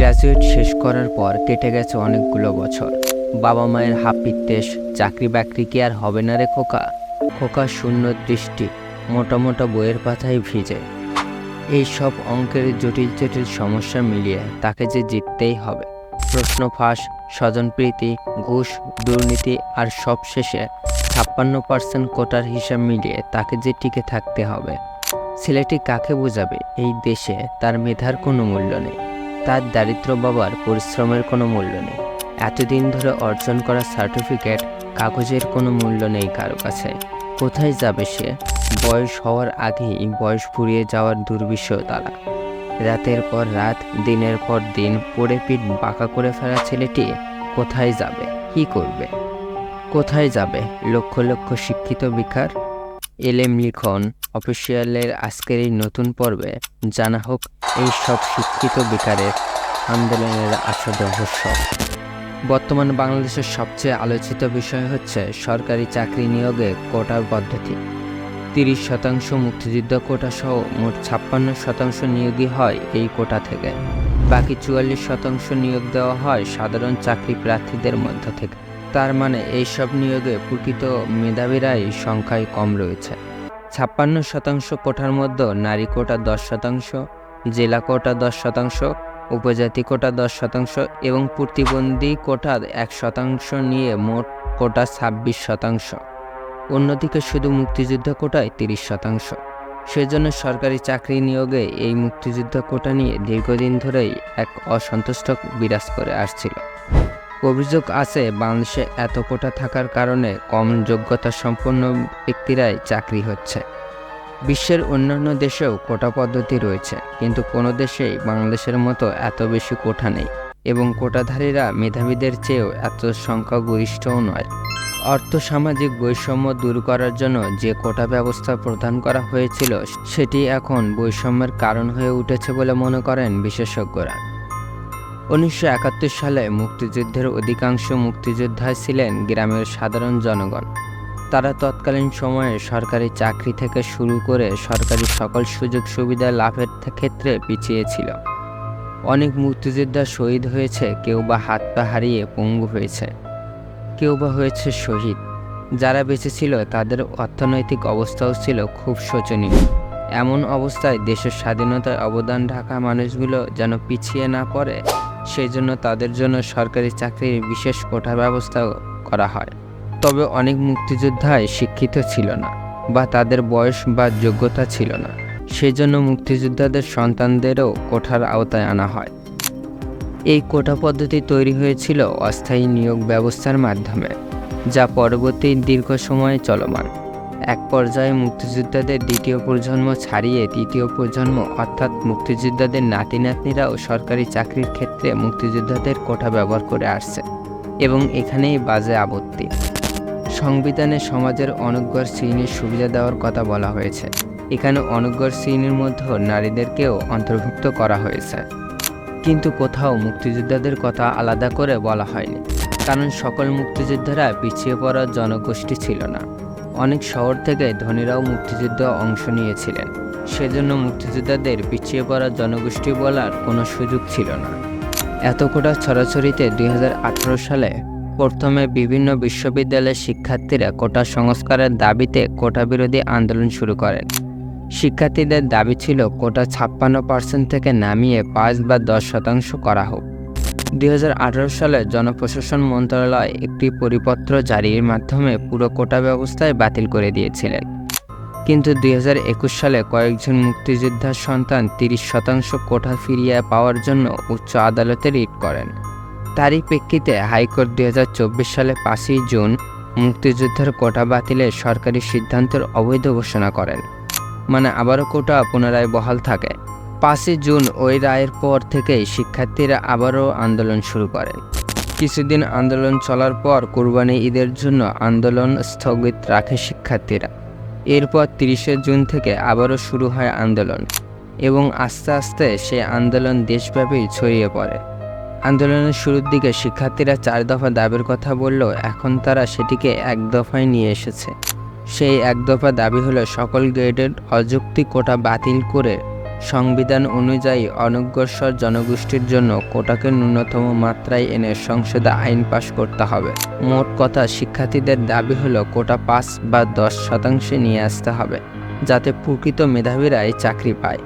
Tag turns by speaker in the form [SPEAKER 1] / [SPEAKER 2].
[SPEAKER 1] Graduate শেষ করার পর কেটে গেছে অনেকগুলো বছর। বাবা মায়ের হাপিত্তেশ চাকরি বাকরি কি আর হবে না রে খোকা? খোকা শূন্য দৃষ্টি, মোটা মোটা বইয়ের পাতায় ভিজে। এই সব অঙ্কের জটিল জটিল সমস্যা মিলিয়ে তাকে যে জিততেই হবে। প্রশ্ন ফাঁস স্বজনপ্রীতি ঘুষ, দুর্নীতি আর সব শেষে ছাপ্পান্ন পার্সেন্ট কোটার হিসাব মিলিয়ে তাকে যে টিকে থাকতে হবে। ছেলেটি কাকে বোঝাবে? এই দেশে তার মেধার কোনো মূল্য নেই। তার দারিদ্র বাবার পরিশ্রমের কোনো মূল্য নেই। এতদিন ধরে অর্জন করা সার্টিফিকেট কাগজের কোনো মূল্য নেই কারও কাছে। কোথায় যাবে সে? বয়স হওয়ার আগেই বয়স ফুরিয়ে যাওয়ার দুর্বিষহ তারা। রাতের পর রাত, দিনের পর দিন পড়ে পিঠ বাঁকা করে ফেলা ছেলেটি কোথায় যাবে? কি করবে? কোথায় যাবে? লক্ষ লক্ষ শিক্ষিত বেকার এলেম লিখন, অফিসিয়ালের আজকের এই নতুন পর্বে জানা হোক এই সব শিক্ষিত বেকারের আন্দোলনের আসল রহস্য। বর্তমান বাংলাদেশের সবচেয়ে আলোচিত বিষয় হচ্ছে সরকারি চাকরি নিয়োগে কোটার পদ্ধতি। তিরিশ শতাংশ মুক্তিযুদ্ধ কোটা সহ মোট ছাপ্পান্ন শতাংশ নিয়োগই হয় এই কোটা থেকে। বাকি চুয়াল্লিশ শতাংশ নিয়োগ দেওয়া হয় সাধারণ চাকরি প্রার্থীদের মধ্য থেকে। তার মানে এইসব নিয়োগে প্রকৃত মেধাবীরাই সংখ্যায় কম রয়েছে। ছাপ্পান্ন শতাংশ কোটার মধ্যে নারী কোটা দশ শতাংশ, জেলা কোটা দশ শতাংশ, উপজাতি কোটা দশ শতাংশ এবং প্রতিবন্ধী কোটা এক শতাংশ নিয়ে মোট কোটা ছাব্বিশ শতাংশ। অন্যদিকে শুধু মুক্তিযুদ্ধ কোটায় তিরিশ শতাংশ। সেজন্য সরকারি চাকরি নিয়োগে এই মুক্তিযুদ্ধ কোটা নিয়ে দীর্ঘদিন ধরেই এক অসন্তুষ্ট বিরাজ করে আসছিল। অভিযোগ আছে, বাংলাদেশে এত কোটা থাকার কারণে কম যোগ্যতা সম্পন্ন ব্যক্তিরাই চাকরি হচ্ছে। বিশ্বের অন্যান্য দেশেও কোটা পদ্ধতি রয়েছে, কিন্তু কোনো দেশেই বাংলাদেশের মতো এত বেশি কোটা নেই এবং কোটাধারীরা মেধাবীদের চেয়েও এত সংখ্যাগরিষ্ঠও নয়। অর্থ সামাজিক বৈষম্য দূর করার জন্য যে কোটা ব্যবস্থা প্রদান করা হয়েছিল, সেটি এখন বৈষম্যের কারণ হয়ে উঠেছে বলে মনে করেন বিশেষজ্ঞরা। উনিশশো একাত্তর সালে মুক্তিযুদ্ধের অধিকাংশ মুক্তিযোদ্ধা ছিলেন গ্রামের সাধারণ জনগণ। তারা তৎকালীন সময়ে সরকারি চাকরি থেকে শুরু করে সরকারি সকল সুযোগ সুবিধা লাভের ক্ষেত্রে পিছিয়ে ছিল। অনেক মুক্তিযোদ্ধা শহীদ হয়েছে, কেউ বা হাত পা হারিয়ে পঙ্গু হয়েছে, কেউ বা হয়েছে শহীদ। যারা বেঁচে ছিল তাদের অর্থনৈতিক অবস্থাও ছিল খুব শোচনীয়। এমন অবস্থায় দেশের স্বাধীনতায় অবদান রাখা মানুষগুলো যেন পিছিয়ে না পড়ে সেই জন্য তাদের জন্য সরকারি চাকরির বিশেষ কোটা ব্যবস্থা করা হয়। তবে অনেক মুক্তিযোদ্ধাই শিক্ষিত ছিল না বা তাদের বয়স বা যোগ্যতা ছিল না। সেই জন্য মুক্তিযোদ্ধাদের সন্তানদেরও কোঠার আওতায় আনা হয়। এই কোটা পদ্ধতি তৈরি হয়েছিল অস্থায়ী নিয়োগ ব্যবস্থার মাধ্যমে, যা পরবর্তী দীর্ঘ সময়ে চলমান। এক পর্যায়ে মুক্তিযোদ্ধাদের দ্বিতীয় প্রজন্ম ছাড়িয়ে তৃতীয় প্রজন্ম, অর্থাৎ মুক্তিযোদ্ধাদের নাতি নাতনিরাও সরকারি চাকরির ক্ষেত্রে মুক্তিযোদ্ধাদের কোটা ব্যবহার করে আসছে এবং এখানেই বাজে আপত্তি। সংবিধানে সমাজের অনগ্র শ্রেণির সুবিধা দেওয়ার কথা বলা হয়েছে। এখানে অনগ্র শ্রেণির মধ্যে নারীদেরকেও অন্তর্ভুক্ত করা হয়েছে। কিন্তু কোথাও মুক্তিযোদ্ধাদের কথা আলাদা করে বলা হয়নি, কারণ সকল মুক্তিযোদ্ধারা পিছিয়ে পড়া জনগোষ্ঠী ছিল না। অনেক শহর থেকে ধনীরাও মুক্তিযুদ্ধ অংশ নিয়েছিলেন। সেজন্য মুক্তিযোদ্ধাদের পিছিয়ে পড়া জনগোষ্ঠী বলার কোনো সুযোগ ছিল না। এত কোটা ছড়াছড়িতে দুই হাজার আঠেরো সালে প্রথমে বিভিন্ন বিশ্ববিদ্যালয়ের শিক্ষার্থীরা কোটা সংস্কারের দাবিতে কোটা বিরোধী আন্দোলন শুরু করেন। শিক্ষার্থীদের দাবি ছিল কোটা ছাপ্পান্ন পার্সেন্ট থেকে নামিয়ে পাঁচ বা দশ শতাংশ করা হোক। দুই হাজার আঠারো সালে জনপ্রশাসন মন্ত্রণালয় একটি পরিপত্র জারির মাধ্যমে পুরো কোটা ব্যবস্থায় বাতিল করে দিয়েছিলেন। কিন্তু দুই হাজার একুশ সালে কয়েকজন মুক্তিযোদ্ধার সন্তান তিরিশ শতাংশ কোটা ফিরিয়ে পাওয়ার জন্য উচ্চ আদালতে রিট করেন। তারই প্রেক্ষিতে হাইকোর্ট দুই হাজার চব্বিশ সালে পাঁচই জুন মুক্তিযুদ্ধের কোটা বাতিলে সরকারি সিদ্ধান্তের অবৈধ ঘোষণা করেন। মানে আবারও কোটা পুনরায় বহাল থাকে। পাঁচই জুন ওই রায়ের পর থেকেই শিক্ষার্থীরা আবারও আন্দোলন শুরু করেন। কিছুদিন আন্দোলন চলার পর কোরবানি ঈদের জন্য আন্দোলন স্থগিত রাখে শিক্ষার্থীরা। এরপর তিরিশে জুন থেকে আবারও শুরু হয় আন্দোলন এবং আস্তে আস্তে সে আন্দোলন দেশব্যাপী ছড়িয়ে পড়ে। আন্দোলনের শুরুর দিকে শিক্ষার্থীরা চার দফা দাবির কথা বললেও এখন তারা সেটিকে এক দফায় নিয়ে এসেছে। সেই এক দফা দাবি হলো সকল গ্রেডের অযৌক্তিক কোটা বাতিল করে সংবিধান অনুযায়ী অনগ্রসর জনগোষ্ঠীর জন্য কোটাকে ন্যূনতম মাত্রায় এনে সংসদে আইন পাশ করতে হবে। মোট কথা, শিক্ষার্থীদের দাবি হলো কোটা পাঁচ বা দশ শতাংশে নিয়ে আসতে হবে, যাতে প্রকৃত মেধাবীরাই চাকরি পায়।